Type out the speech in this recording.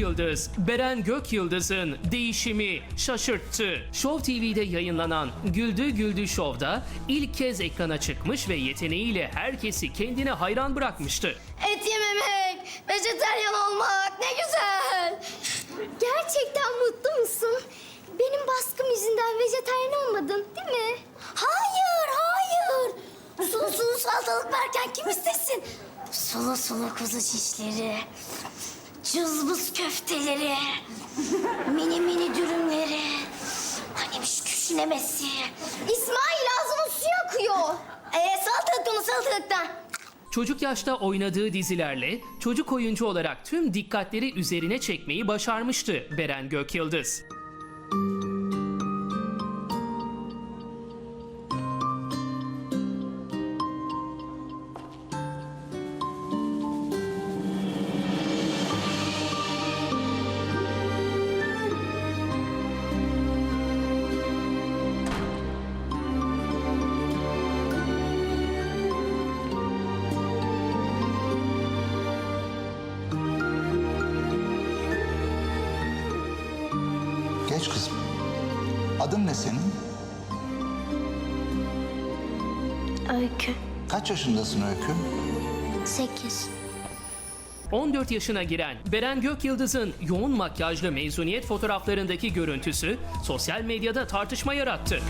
Yıldız, Beren Gök Yıldız'ın değişimi şaşırttı. Show TV'de yayınlanan Güldü Güldü Show'da ilk kez ekrana çıkmış ve yeteneğiyle herkesi kendine hayran bırakmıştı. Et yememek, vejetaryen olmak ne güzel. Gerçekten mutlu musun? Benim baskım yüzünden vejetaryen olmadın değil mi? Hayır, hayır. Sulu sulu salatalık varken kim istesin? Sulu sulu kuzu şişleri, cızbız köfteleri, mini mini dürümleri, hanimiş küşlemesi. İsmail ağzının suyu akıyor. Ee, salatalık onu salatalıktan. Çocuk yaşta oynadığı dizilerle çocuk oyuncu olarak tüm dikkatleri üzerine çekmeyi başarmıştı Beren Gök Geç kızım. Adın ne senin? Öykü. Kaç yaşındasın Öykü? Sekiz. 14 yaşına giren Beren Gök Yıldız'ın yoğun makyajlı mezuniyet fotoğraflarındaki görüntüsü sosyal medyada tartışma yarattı.